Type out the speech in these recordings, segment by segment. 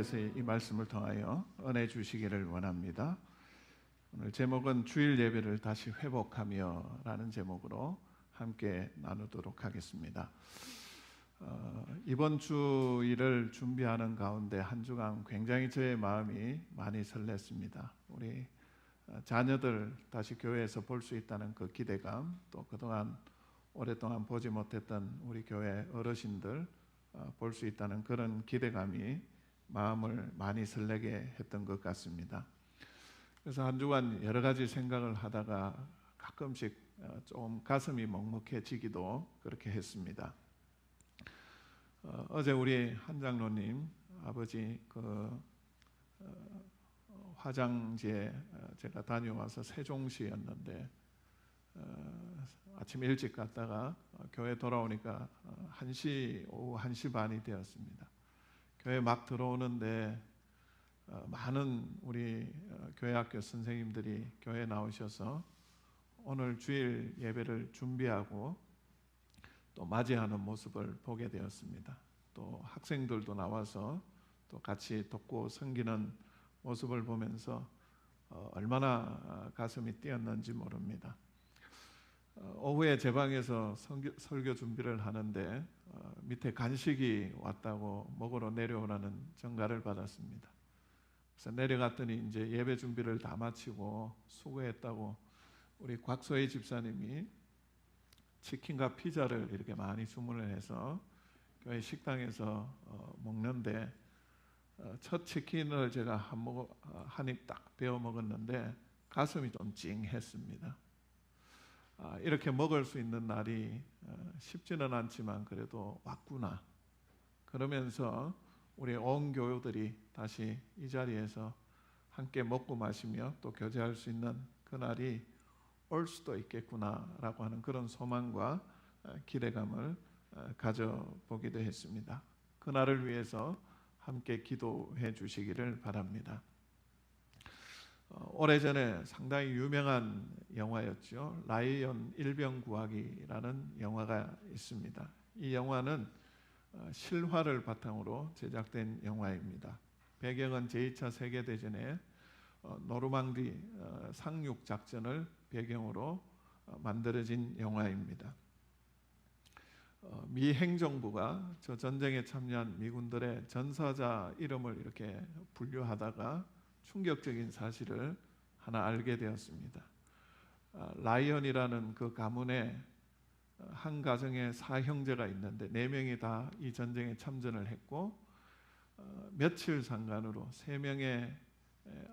그래서 이 말씀을 통하여 은혜 주시기를 원합니다. 오늘 제목은 주일 예배를 다시 회복하며라는 제목으로 함께 나누도록 하겠습니다. 어, 이번 주일을 준비하는 가운데 한 주간 굉장히 저의 마음이 많이 설렜습니다. 우리 어, 자녀들 다시 교회에서 볼 수 있다는 그 기대감, 또 그동안 오랫동안 보지 못했던 우리 교회 어르신들 어, 볼수 있다는 그런 기대감이 마음을 많이 설레게 했던 것 같습니다. 그래서 한 주간 여러 가지 생각을 하다가 가끔씩 어, 좀 가슴이 먹먹해지기도 그렇게 했습니다. 어, 어제 우리 한 장로님 아버지 그 어, 화장지에 어, 제가 다녀와서 세종시였는데 어, 아침 일찍 갔다가 어, 교회 돌아오니까 어, 1시 오후 1시 반이 되었습니다. 교회 막 들어오는데 어, 많은 우리 어, 교회 학교 선생님들이 교회 나오셔서 오늘 주일 예배를 준비하고 또 맞이하는 모습을 보게 되었습니다. 또 학생들도 나와서 또 같이 돕고 섬기는 모습을 보면서 어, 얼마나 가슴이 뛰었는지 모릅니다. 어, 오후에 제 방에서 설교, 설교 준비를 하는데 어, 밑에 간식이 왔다고 먹으러 내려오라는 전가를 받았습니다. 그래서 내려갔더니 이제 예배 준비를 다 마치고 수고했다고 우리 곽소희 집사님이 치킨과 피자를 이렇게 많이 주문을 해서 교회 식당에서 어, 먹는데 어, 첫 치킨을 제가 한입 딱 베어 먹었는데 가슴이 좀 찡했습니다. 아, 이렇게 먹을 수 있는 날이 어, 쉽지는 않지만 그래도 왔구나. 그러면서 우리 온 교우들이 다시 이 자리에서 함께 먹고 마시며 또 교제할 수 있는 그 날이 올 수도 있겠구나라고 하는 그런 소망과 어, 기대감을 어, 가져보기도 했습니다. 그 날을 위해서 함께 기도해 주시기를 바랍니다. 어, 오래전에 상당히 유명한 영화였죠. 라이언 일병 구하기라는 영화가 있습니다. 이 영화는 어, 실화를 바탕으로 제작된 영화입니다. 배경은 제2차 세계 대전에 어, 노르망디 상륙 작전을 배경으로 만들어진 영화입니다. 미 행정부가 저 전쟁에 참여한 미군들의 전사자 이름을 이렇게 분류하다가 충격적인 사실을 하나 알게 되었습니다. 아, 라이언이라는 그 가문에 한 가정에 사형제가 있는데 네 명이 다 이 전쟁에 참전을 했고 어, 며칠 상간으로 세 명의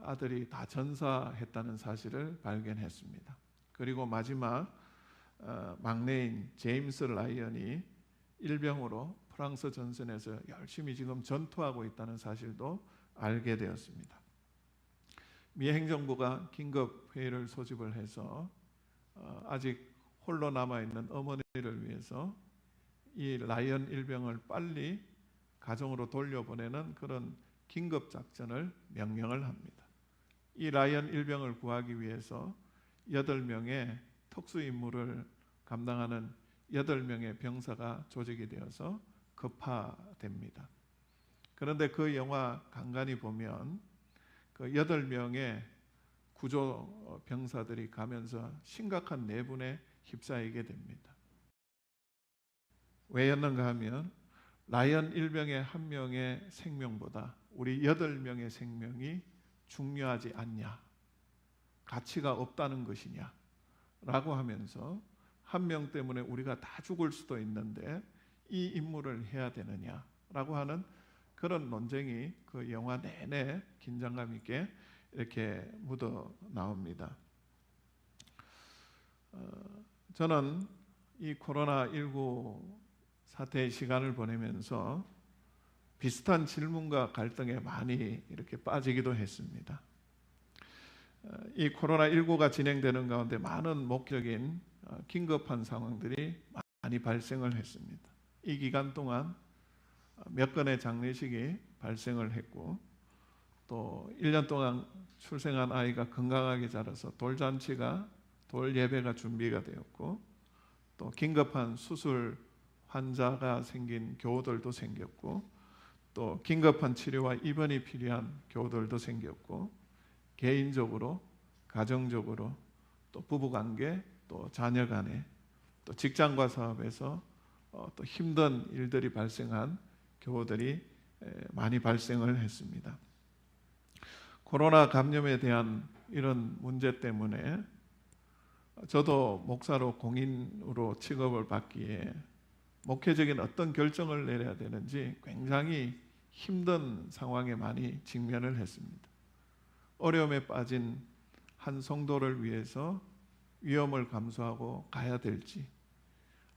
아들이 다 전사했다는 사실을 발견했습니다. 그리고 마지막 어, 막내인 제임스 라이언이 일병으로 프랑스 전선에서 열심히 지금 전투하고 있다는 사실도 알게 되었습니다. 미 행정부가 긴급 회의를 소집을 해서 어, 아직 홀로 남아 있는 어머니를 위해서 이 라이언 일병을 빨리 가정으로 돌려보내는 그런 긴급 작전을 명령을 합니다. 이 라이언 일병을 구하기 위해서 여덟 명의 특수 임무를 감당하는 여덟 명의 병사가 조직이 되어서 급파됩니다. 그런데 그 영화 간간히 보면 그 여덟 명의 구조 병사들이 가면서 심각한 내분에 휩싸이게 됩니다. 왜였는가 하면 라이언 일병의 한 명의 생명보다 우리 여덟 명의 생명이 중요하지 않냐, 가치가 없다는 것이냐, 라고 하면서 한 명 때문에 우리가 다 죽을 수도 있는데 이 임무를 해야 되느냐 라고 하는 그런 논쟁이 그 영화 내내 긴장감 있게 이렇게 묻어 나옵니다. 어, 저는 이 코로나 19 사태의 시간을 보내면서 비슷한 질문과 갈등에 많이 이렇게 빠지기도 했습니다. 어, 이 코로나 19가 진행되는 가운데 많은 목적인 어, 긴급한 상황들이 많이 발생을 했습니다. 이 기간 동안 몇 건의 장례식이 발생을 했고 또 1년 동안 출생한 아이가 건강하게 자라서 돌잔치가 돌 예배가 준비가 되었고 또 긴급한 수술 환자가 생긴 교우들도 생겼고 또 긴급한 치료와 입원이 필요한 교우들도 생겼고 개인적으로 가정적으로 또 부부관계 또 자녀간에 또 직장과 사업에서 어, 또 힘든 일들이 발생한 교우들이 에, 많이 발생을 했습니다. 코로나 감염에 대한 이런 문제 때문에 저도 목사로 공인으로 취급을 받기에 목회적인 어떤 결정을 내려야 되는지 굉장히 힘든 상황에 많이 직면을 했습니다. 어려움에 빠진 한 성도를 위해서 위험을 감수하고 가야 될지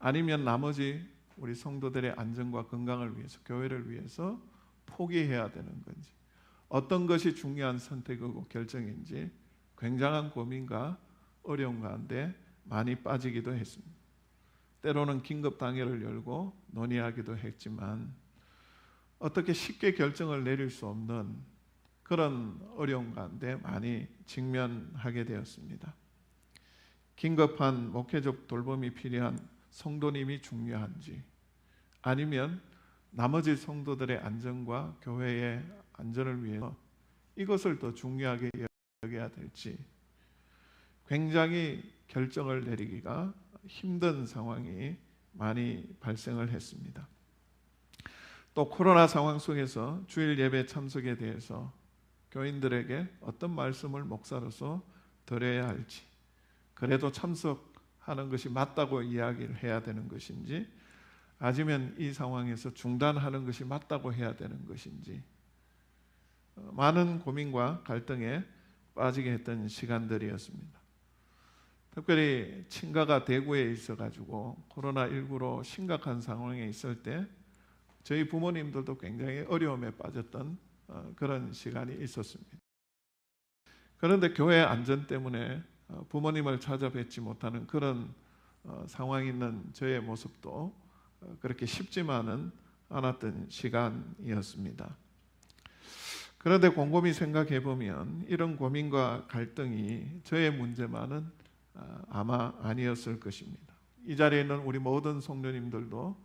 아니면 나머지 우리 성도들의 안전과 건강을 위해서 교회를 위해서 포기해야 되는 건지 어떤 것이 중요한 선택이고 결정인지 굉장한 고민과 어려움 가운데 많이 빠지기도 했습니다. 때로는 긴급 당회를 열고 논의하기도 했지만 어떻게 쉽게 결정을 내릴 수 없는 그런 어려움 가운데 많이 직면하게 되었습니다. 긴급한 목회적 돌봄이 필요한 성도님이 중요한지 아니면 나머지 성도들의 안전과 교회의 안전을 위해서 이것을 더 중요하게 여겨야 될지 굉장히 결정을 내리기가 힘든 상황이 많이 발생을 했습니다. 또 코로나 상황 속에서 주일 예배 참석에 대해서 교인들에게 어떤 말씀을 목사로서 드려야 할지 그래도 참석 하는 것이 맞다고 이야기를 해야 되는 것인지 아니면 이 상황에서 중단하는 것이 맞다고 해야 되는 것인지 어, 많은 고민과 갈등에 빠지게 했던 시간들이었습니다. 특별히 친가가 대구에 있어 가지고 코로나 19로 심각한 상황에 있을 때 저희 부모님들도 굉장히 어려움에 빠졌던 어, 그런 시간이 있었습니다. 그런데 교회 안전 때문에 어, 부모님을 찾아뵙지 못하는 그런 어, 상황이 있는 저의 모습도 그렇게 쉽지만은 않았던 시간이었습니다. 그런데 곰곰이 생각해 보면 이런 고민과 갈등이 저의 문제만은 아마 아니었을 것입니다. 이 자리에 있는 우리 모든 성도님들도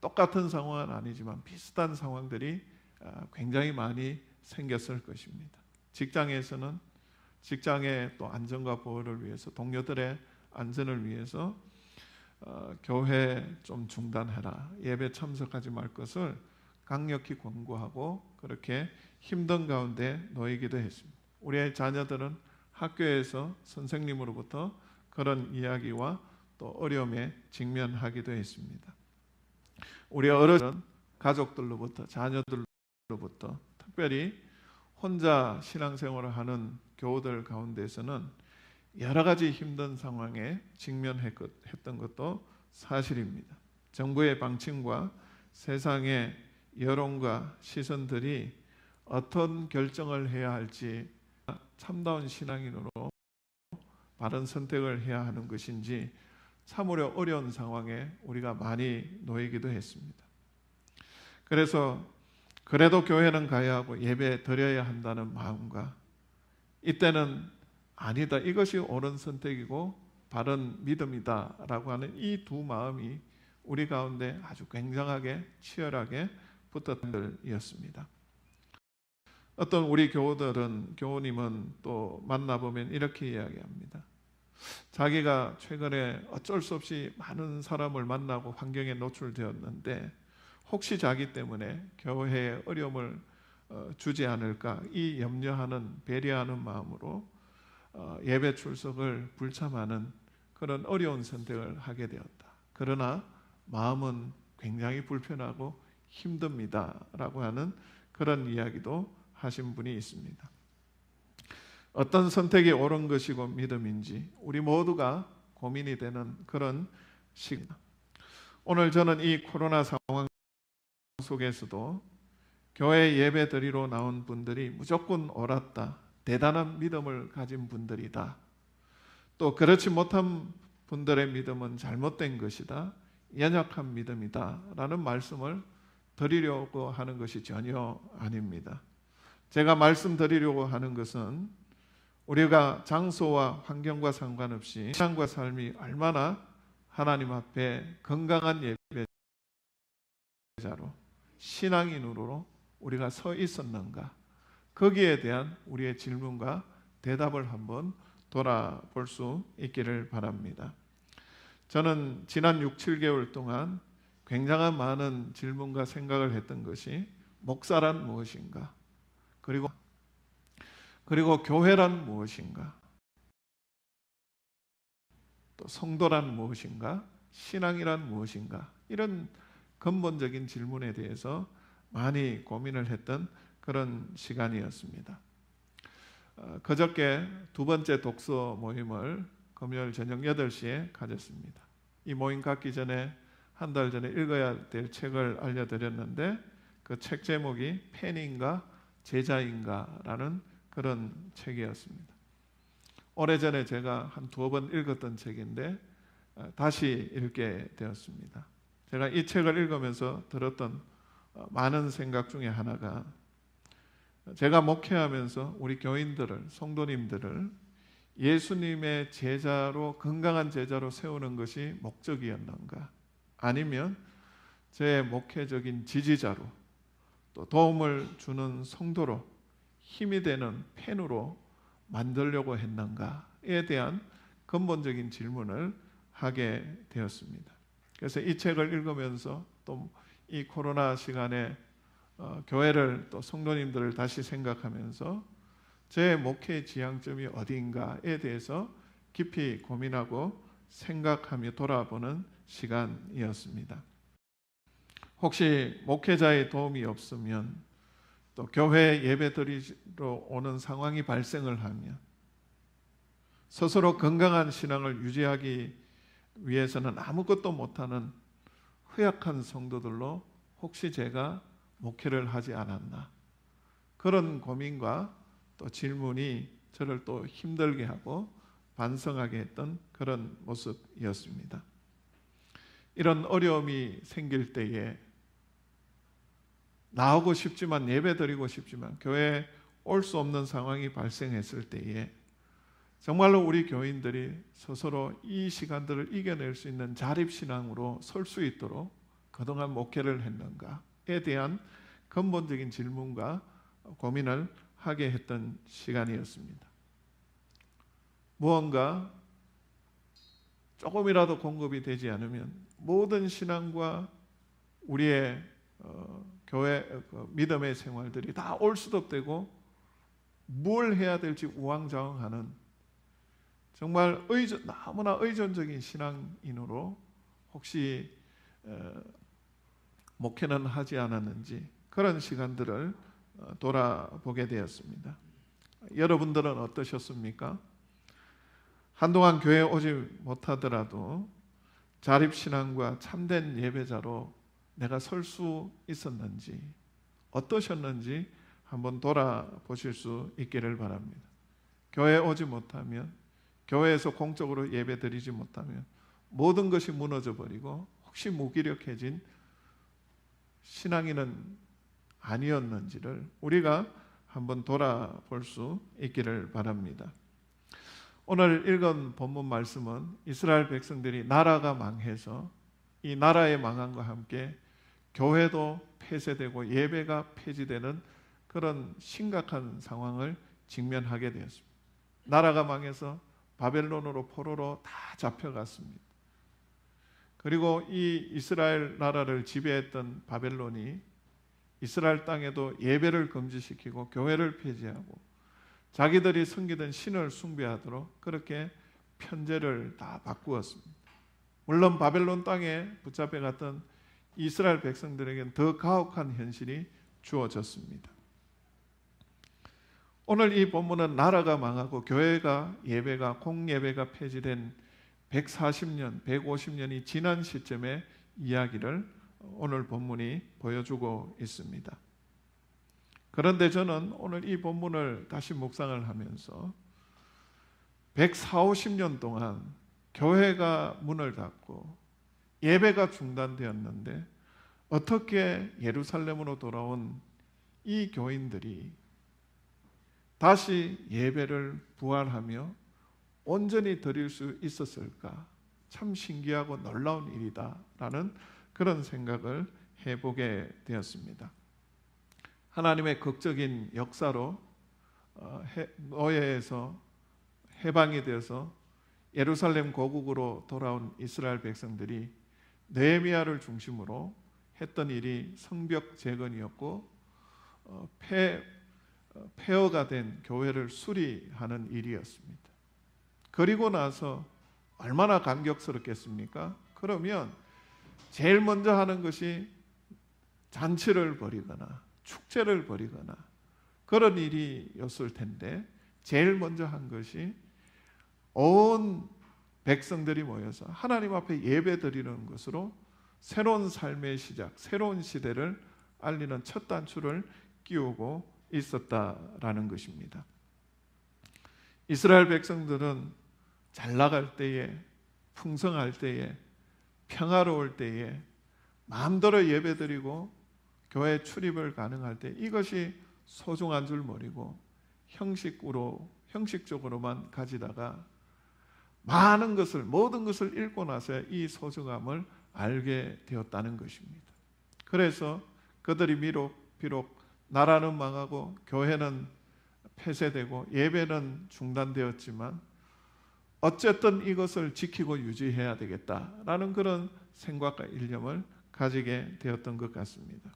똑같은 상황은 아니지만 비슷한 상황들이 아, 굉장히 많이 생겼을 것입니다. 직장에서는 직장의 또 안전과 보호를 위해서 동료들의 안전을 위해서 어, 교회 좀 중단해라 예배 참석하지 말 것을 강력히 권고하고 그렇게 힘든 가운데 놓이기도 했습니다. 우리의 자녀들은 학교에서 선생님으로부터 그런 이야기와 또 어려움에 직면하기도 했습니다. 우리 어르신 가족들로부터 자녀들로부터 특별히 혼자 신앙생활을 하는 교우들 가운데서는 여러 가지 힘든 상황에 직면했던 것도 사실입니다. 정부의 방침과 세상의 여론과 시선들이 어떤 결정을 해야 할지 참다운 신앙인으로 바른 선택을 해야 하는 것인지 참으로 어려운 상황에 우리가 많이 놓이기도 했습니다. 그래서 그래도 교회는 가야 하고 예배 드려야 한다는 마음과 이때는 아니다 이것이 옳은 선택이고 바른 믿음이다라고 하는 이 두 마음이 우리 가운데 아주 굉장하게 치열하게 붙었던 일이었습니다. 어떤 우리 교우들은 교우님은 또 만나보면 이렇게 이야기합니다. 자기가 최근에 어쩔 수 없이 많은 사람을 만나고 환경에 노출되었는데 혹시 자기 때문에 교회에 어려움을 어, 주지 않을까 이 염려하는 배려하는 마음으로 어, 예배 출석을 불참하는 그런 어려운 선택을 하게 되었다. 그러나 마음은 굉장히 불편하고 힘듭니다라고 하는 그런 이야기도 하신 분이 있습니다. 어떤 선택이 옳은 것이고 믿음인지 우리 모두가 고민이 되는 그런 시간. 오늘 저는 이 코로나 상황 속에서도 교회 예배 드리러 나온 분들이 무조건 옳았다. 대단한 믿음을 가진 분들이다. 또 그렇지 못한 분들의 믿음은 잘못된 것이다. 연약한 믿음이다. 라는 말씀을 드리려고 하는 것이 전혀 아닙니다. 제가 말씀드리려고 하는 것은 우리가 장소와 환경과 상관없이 신앙과 삶이 얼마나 하나님 앞에 건강한 예배자로 신앙인으로 우리가 서 있었는가? 거기에 대한 우리의 질문과 대답을 한번 돌아볼 수 있기를 바랍니다. 저는 지난 6, 7개월 동안 굉장한 많은 질문과 생각을 했던 것이 목사란 무엇인가? 그리고 그리고 교회란 무엇인가? 또 성도란 무엇인가? 신앙이란 무엇인가? 이런 근본적인 질문에 대해서 많이 고민을 했던 그런 시간이었습니다. 어, 그저께 두 번째 독서 모임을 금요일 저녁 8시에 가졌습니다. 이 모임 갖기 전에 한 달 전에 읽어야 될 책을 알려드렸는데 그 책 제목이 팬인가 제자인가라는 그런 책이었습니다. 오래전에 제가 한 두어 번 읽었던 책인데 어, 다시 읽게 되었습니다. 제가 이 책을 읽으면서 들었던 어, 많은 생각 중에 하나가 제가 목회하면서 우리 교인들을 성도님들을 예수님의 제자로 건강한 제자로 세우는 것이 목적이었는가? 아니면 제 목회적인 지지자로 또 도움을 주는 성도로 힘이 되는 팬으로 만들려고 했는가에 대한 근본적인 질문을 하게 되었습니다. 그래서 이 책을 읽으면서 또 이 코로나 시간에 어, 교회를 또 성도님들을 다시 생각하면서 제 목회 지향점이 어디인가에 대해서 깊이 고민하고 생각하며 돌아보는 시간이었습니다. 혹시 목회자의 도움이 없으면 또 교회 예배드리러 오는 상황이 발생을 하면 스스로 건강한 신앙을 유지하기 위해서는 아무것도 못하는 허약한 성도들로 혹시 제가 목회를 하지 않았나 그런 고민과 또 질문이 저를 또 힘들게 하고 반성하게 했던 그런 모습이었습니다. 이런 어려움이 생길 때에 나오고 싶지만 예배 드리고 싶지만 교회에 올 수 없는 상황이 발생했을 때에 정말로 우리 교인들이 스스로 이 시간들을 이겨낼 수 있는 자립신앙으로 설 수 있도록 그동안 목회를 했는가에 대한 근본적인 질문과 고민을 하게 했던 시간이었습니다. 무언가 조금이라도 공급이 되지 않으면 모든 신앙과 우리의 어, 교회 그 믿음의 생활들이 다 올수dob되고 뭘 해야 될지 우왕좌왕하는 정말 의존, 너무나 의존적인 신앙인으로 혹시 어, 목회는 하지 않았는지 그런 시간들을 어, 돌아보게 되었습니다. 여러분들은 어떠셨습니까? 한동안 교회 오지 못하더라도 자립신앙과 참된 예배자로 내가 설 수 있었는지 어떠셨는지 한번 돌아보실 수 있기를 바랍니다. 교회 오지 못하면 교회에서 공적으로 예배 드리지 못하면 모든 것이 무너져 버리고 혹시 무기력해진 신앙인은 아니었는지를 우리가 한번 돌아볼 수 있기를 바랍니다. 오늘 읽은 본문 말씀은 이스라엘 백성들이 나라가 망해서 이 나라의 망함과 함께 교회도 폐쇄되고 예배가 폐지되는 그런 심각한 상황을 직면하게 되었습니다. 나라가 망해서 바벨론으로 포로로 다 잡혀갔습니다. 그리고 이 이스라엘 나라를 지배했던 바벨론이 이스라엘 땅에도 예배를 금지시키고 교회를 폐지하고 자기들이 섬기던 신을 숭배하도록 그렇게 편제를 다 바꾸었습니다. 물론 바벨론 땅에 붙잡혀 갔던 이스라엘 백성들에게는 더 가혹한 현실이 주어졌습니다. 오늘 이 본문은 나라가 망하고 교회가 예배가 공예배가 폐지된 140년, 150년이 지난 시점의 이야기를 오늘 본문이 보여주고 있습니다. 그런데 저는 오늘 이 본문을 다시 묵상을 하면서 140, 50년 동안 교회가 문을 닫고 예배가 중단되었는데 어떻게 예루살렘으로 돌아온 이 교인들이 다시 예배를 부활하며 온전히 드릴 수 있었을까? 참 신기하고 놀라운 일이다라는 그런 생각을 해보게 되었습니다. 하나님의 극적인 역사로 어, 해- 노예에서 해방이 되어서 예루살렘 고국으로 돌아온 이스라엘 백성들이 느헤미야를 중심으로 했던 일이 성벽 재건이었고 어, 폐허가 된 교회를 수리하는 일이었습니다. 그리고 나서 얼마나 감격스럽겠습니까? 그러면 제일 먼저 하는 것이 잔치를 벌이거나 축제를 벌이거나 그런 일이었을 텐데 제일 먼저 한 것이 온 백성들이 모여서 하나님 앞에 예배 드리는 것으로 새로운 삶의 시작, 새로운 시대를 알리는 첫 단추를 끼우고 있었다라는 것입니다. 이스라엘 백성들은 잘 나갈 때에 풍성할 때에 평화로울 때에 마음대로 예배드리고 교회 출입을 가능할 때 이것이 소중한 줄 모르고 형식으로 형식적으로만 가지다가 많은 것을 모든 것을 읽고 나서 이 소중함을 알게 되었다는 것입니다. 그래서 그들이 비록 비록 나라는 망하고 교회는 폐쇄되고 예배는 중단되었지만 어쨌든 이것을 지키고 유지해야 되겠다라는 그런 생각과 일념을 가지게 되었던 것 같습니다.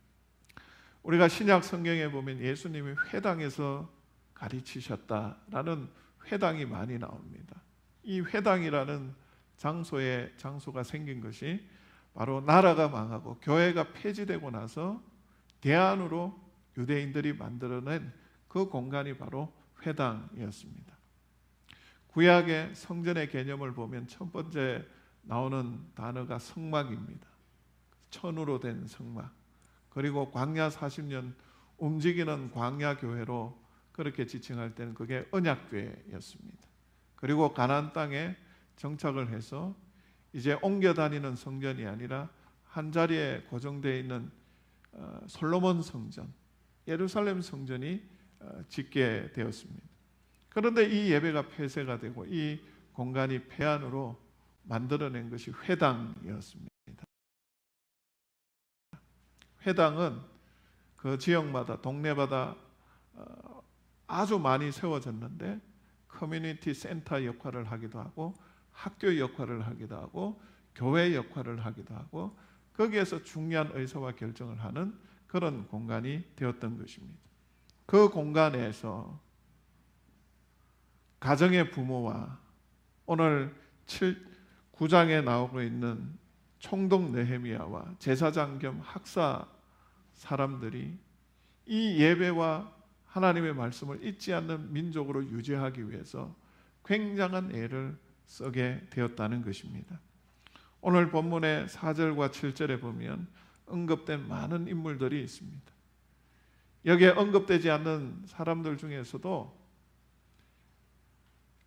우리가 신약 성경에 보면 예수님이 회당에서 가르치셨다라는 회당이 많이 나옵니다. 이 회당이라는 장소에 장소가 생긴 것이 바로 나라가 망하고 교회가 폐지되고 나서 대안으로 유대인들이 만들어낸 그 공간이 바로 회당이었습니다. 구약의 성전의 개념을 보면 첫 번째 나오는 단어가 성막입니다. 천으로 된 성막. 그리고 광야 40년 움직이는 광야 교회로 그렇게 지칭할 때는 그게 언약 교회였습니다. 그리고 가나안 땅에 정착을 해서 이제 옮겨 다니는 성전이 아니라 한 자리에 고정되어 있는 어, 솔로몬 성전, 예루살렘 성전이 어, 짓게 되었습니다. 그런데 이 예배가 폐쇄가 되고 이 공간이 폐안으로 만들어낸 것이 회당이었습니다. 회당은 그 지역마다 동네마다 어, 아주 많이 세워졌는데 커뮤니티 센터 역할을 하기도 하고 학교 역할을 하기도 하고 교회 역할을 하기도 하고 거기에서 중요한 의사와 결정을 하는 그런 공간이 되었던 것입니다. 그 공간에서 가정의 부모와 오늘 7, 9장에 나오고 있는 총독 느헤미야와 제사장 겸 학사 사람들이 이 예배와 하나님의 말씀을 잊지 않는 민족으로 유지하기 위해서 굉장한 애를 쓰게 되었다는 것입니다. 오늘 본문의 4절과 7절에 보면 언급된 많은 인물들이 있습니다. 여기에 언급되지 않는 사람들 중에서도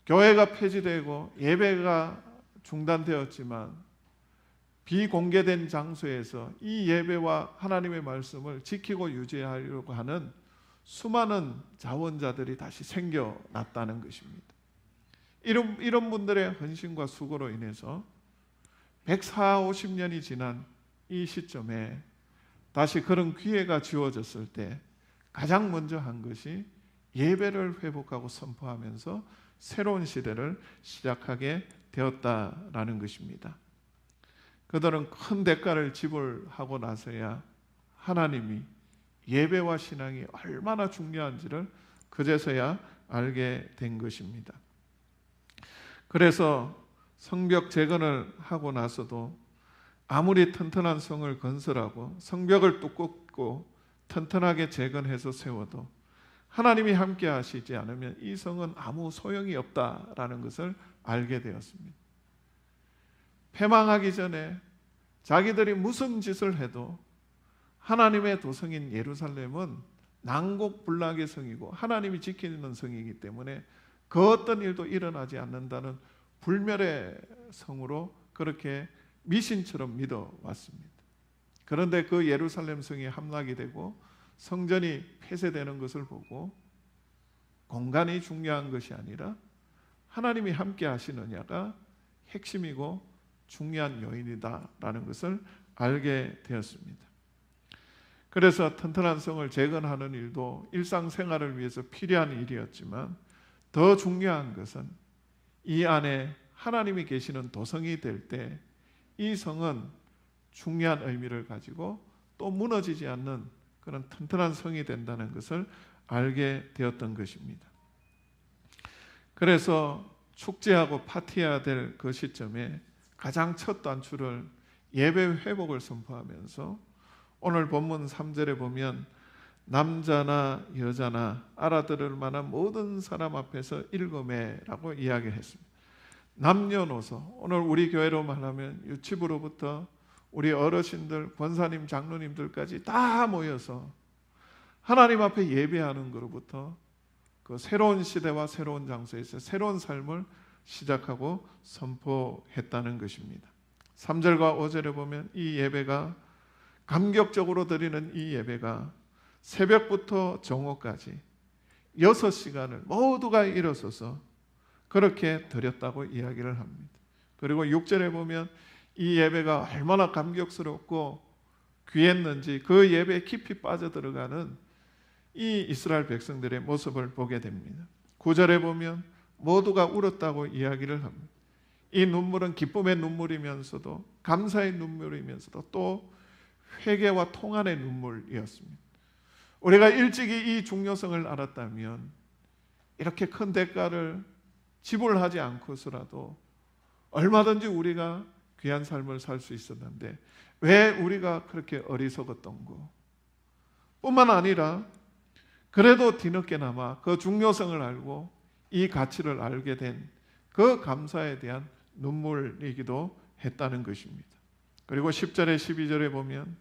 교회가 폐지되고 예배가 중단되었지만 비공개된 장소에서 이 예배와 하나님의 말씀을 지키고 유지하려고 하는 수많은 자원자들이 다시 생겨났다는 것입니다. 이런, 이런 분들의 헌신과 수고로 인해서 140, 50년이 지난 이 시점에 다시 그런 기회가 주어졌을 때 가장 먼저 한 것이 예배를 회복하고 선포하면서 새로운 시대를 시작하게 되었다라는 것입니다. 그들은 큰 대가를 지불하고 나서야 하나님이 예배와 신앙이 얼마나 중요한지를 그제서야 알게 된 것입니다. 그래서 성벽 재건을 하고 나서도 아무리 튼튼한 성을 건설하고 성벽을 두껍고 튼튼하게 재건해서 세워도 하나님이 함께 하시지 않으면 이 성은 아무 소용이 없다라는 것을 알게 되었습니다. 패망하기 전에 자기들이 무슨 짓을 해도 하나님의 도성인 예루살렘은 난곡불락의 성이고 하나님이 지키는 성이기 때문에 그 어떤 일도 일어나지 않는다는 불멸의 성으로 그렇게 미신처럼 믿어 왔습니다. 그런데 그 예루살렘 성이 함락이 되고 성전이 폐쇄되는 것을 보고 공간이 중요한 것이 아니라 하나님이 함께 하시느냐가 핵심이고 중요한 요인이다라는 것을 알게 되었습니다. 그래서 튼튼한 성을 재건하는 일도 일상생활을 위해서 필요한 일이었지만 더 중요한 것은 이 안에 하나님이 계시는 도성이 될 때 이 성은 중요한 의미를 가지고 또 무너지지 않는 그런 튼튼한 성이 된다는 것을 알게 되었던 것입니다. 그래서 축제하고 파티해야 될 그 시점에 가장 첫 단추를 예배 회복을 선포하면서 오늘 본문 3절에 보면 남자나 여자나 알아들을 만한 모든 사람 앞에서 일금해라고 이야기했습니다. 남녀노소 오늘 우리 교회로 말하면 유치부로부터 우리 어르신들 권사님 장로님들까지 다 모여서 하나님 앞에 예배하는 것로부터 그 새로운 시대와 새로운 장소에서 새로운 삶을 시작하고 선포했다는 것입니다. 3절과 5절에 보면 이 예배가 감격적으로 드리는 이 예배가 새벽부터 정오까지 6시간을 모두가 일어서서 그렇게 드렸다고 이야기를 합니다. 그리고 6절에 보면 이 예배가 얼마나 감격스럽고 귀했는지 그 예배에 깊이 빠져들어가는 이 이스라엘 백성들의 모습을 보게 됩니다. 9절에 보면 모두가 울었다고 이야기를 합니다. 이 눈물은 기쁨의 눈물이면서도 감사의 눈물이면서도 또 회개와 통안의 눈물이었습니다. 우리가 일찍이 이 중요성을 알았다면 이렇게 큰 대가를 지불하지 않고서라도 얼마든지 우리가 귀한 삶을 살 수 있었는데 왜 우리가 그렇게 어리석었던고? 뿐만 아니라 그래도 뒤늦게나마 그 중요성을 알고 이 가치를 알게 된 그 감사에 대한 눈물이기도 했다는 것입니다. 그리고 10절에 12절에 보면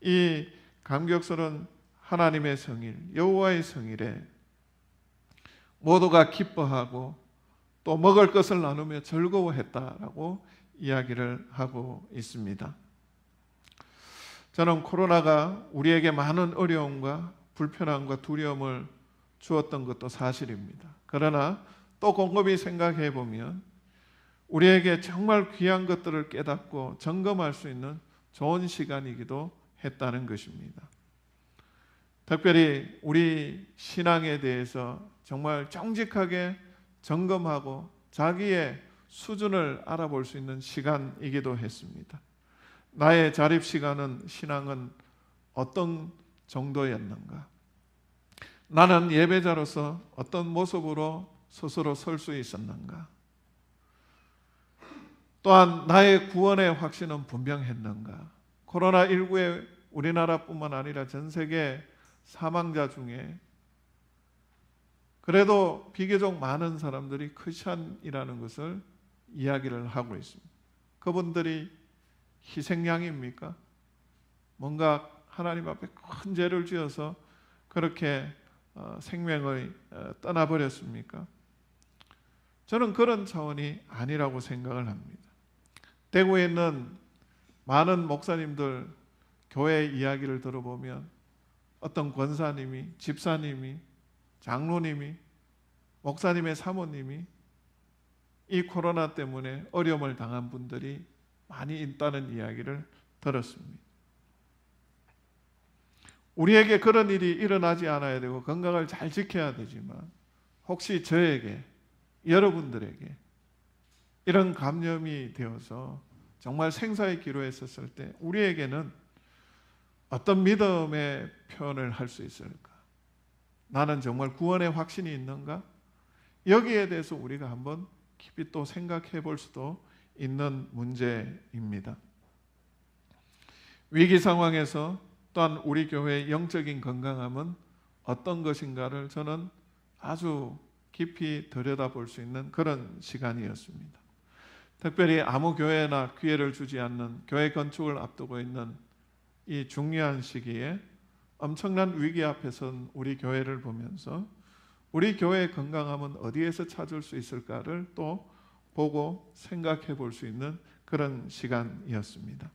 이 감격스러운 하나님의 성일, 여호와의 성일에 모두가 기뻐하고 또 먹을 것을 나누며 즐거워했다라고 이야기를 하고 있습니다. 저는 코로나가 우리에게 많은 어려움과 불편함과 두려움을 주었던 것도 사실입니다. 그러나 또 곰곰이 생각해 보면 우리에게 정말 귀한 것들을 깨닫고 점검할 수 있는 좋은 시간이기도 했다는 것입니다. 특별히 우리 신앙에 대해서 정말 정직하게 점검하고 자기의 수준을 알아볼 수 있는 시간이기도 했습니다. 나의 자립 시간은 신앙은 어떤 정도였는가? 나는 예배자로서 어떤 모습으로 스스로 설 수 있었는가? 또한 나의 구원의 확신은 분명했는가? 코로나19에 우리나라뿐만 아니라 전 세계 사망자 중에 그래도 비교적 많은 사람들이 크리스천이라는 것을 이야기를 하고 있습니다. 그분들이 희생양입니까? 뭔가 하나님 앞에 큰 죄를 지어서 그렇게 어, 생명을 어, 떠나버렸습니까? 저는 그런 차원이 아니라고 생각을 합니다. 대구에 있는 많은 목사님들 교회 이야기를 들어보면 어떤 권사님이 집사님이 장로님이 목사님의 사모님이 이 코로나 때문에 어려움을 당한 분들이 많이 있다는 이야기를 들었습니다. 우리에게 그런 일이 일어나지 않아야 되고 건강을 잘 지켜야 되지만 혹시 저에게 여러분들에게 이런 감염이 되어서 정말 생사의 기로에 었을때 우리에게는 어떤 믿음의 표현을 할 수 있을까? 나는 정말 구원의 확신이 있는가? 여기에 대해서 우리가 한번 깊이 또 생각해 볼 수도 있는 문제입니다. 위기 상황에서 또한 우리 교회의 영적인 건강함은 어떤 것인가를 저는 아주 깊이 들여다볼 수 있는 그런 시간이었습니다. 특별히 아무 교회나 기회를 주지 않는 교회 건축을 앞두고 있는 이 중요한 시기에 엄청난 위기 앞에선 우리 교회를 보면서 우리 교회의 건강함은 어디에서 찾을 수 있을까를 또 보고 생각해 볼 수 있는 그런 시간이었습니다.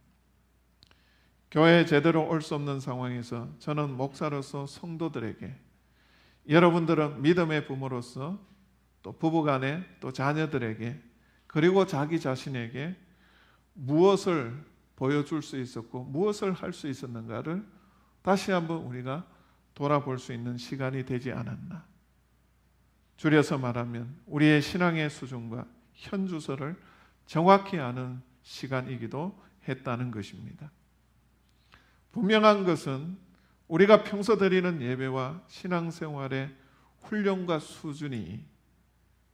교회에 제대로 올 수 없는 상황에서 저는 목사로서 성도들에게 여러분들은 믿음의 부모로서 또 부부간에 또 자녀들에게 그리고 자기 자신에게 무엇을 보여줄 수 있었고 무엇을 할 수 있었는가를 다시 한번 우리가 돌아볼 수 있는 시간이 되지 않았나. 줄여서 말하면 우리의 신앙의 수준과 현주소를 정확히 아는 시간이기도 했다는 것입니다. 분명한 것은 우리가 평소 드리는 예배와 신앙생활의 훈련과 수준이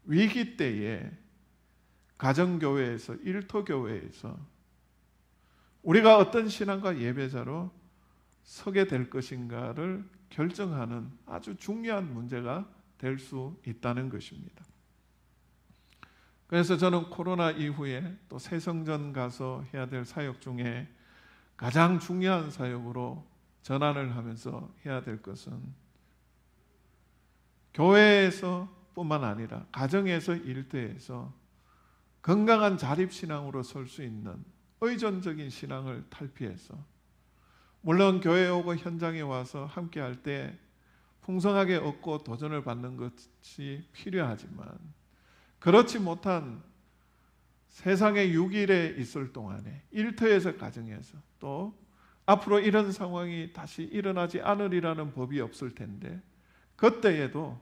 위기 때에 가정교회에서 일터교회에서 우리가 어떤 신앙과 예배자로 서게 될 것인가를 결정하는 아주 중요한 문제가 될 수 있다는 것입니다. 그래서 저는 코로나 이후에 또 새성전 가서 해야 될 사역 중에 가장 중요한 사역으로 전환을 하면서 해야 될 것은 교회에서 뿐만 아니라 가정에서 일터에서 건강한 자립신앙으로 설 수 있는 의존적인 신앙을 탈피해서 물론 교회에 오고 현장에 와서 함께 할 때 풍성하게 얻고 도전을 받는 것이 필요하지만 그렇지 못한 세상의 6일에 있을 동안에 일터에서 가정에서 또 앞으로 이런 상황이 다시 일어나지 않으리라는 법이 없을 텐데 그때에도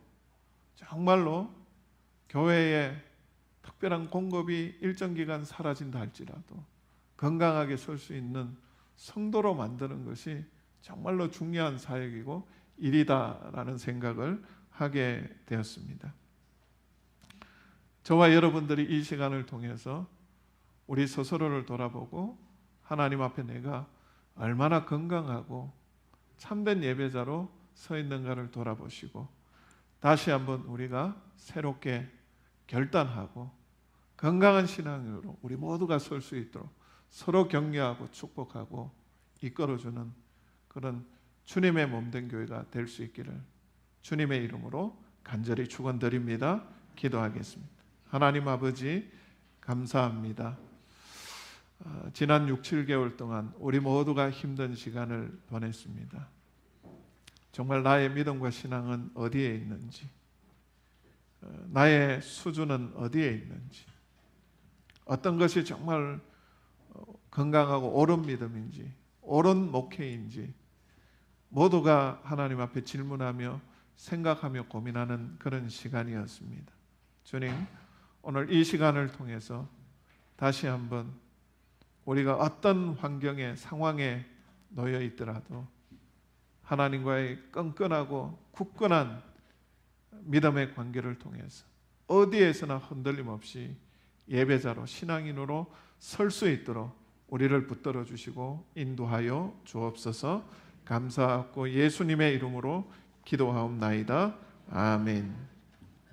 정말로 교회에 특별한 공급이 일정 기간 사라진다 할지라도 건강하게 설 수 있는 성도로 만드는 것이 정말로 중요한 사역이고 일이다라는 생각을 하게 되었습니다. 저와 여러분들이 이 시간을 통해서 우리 스스로를 돌아보고 하나님 앞에 내가 얼마나 건강하고 참된 예배자로 서 있는가를 돌아보시고 다시 한번 우리가 새롭게 결단하고 건강한 신앙으로 우리 모두가 설 수 있도록 서로 격려하고 축복하고 이끌어주는 그런 주님의 몸된 교회가 될 수 있기를 주님의 이름으로 간절히 축원드립니다. 기도하겠습니다. 하나님 아버지 감사합니다. 어, 지난 6, 7개월 동안 우리 모두가 힘든 시간을 보냈습니다. 정말 나의 믿음과 신앙은 어디에 있는지, 어, 나의 수준은 어디에 있는지, 어떤 것이 정말 어, 건강하고 옳은 믿음인지, 옳은 목회인지, 모두가 하나님 앞에 질문하며 생각하며 고민하는 그런 시간이었습니다. 주님, 오늘 이 시간을 통해서 다시 한번 우리가 어떤 환경에 상황에 놓여 있더라도 하나님과의 끈끈하고 굳건한 믿음의 관계를 통해서 어디에서나 흔들림 없이 예배자로 신앙인으로 설 수 있도록 우리를 붙들어 주시고 인도하여 주옵소서 감사하고 예수님의 이름으로 기도하옵나이다. 아멘.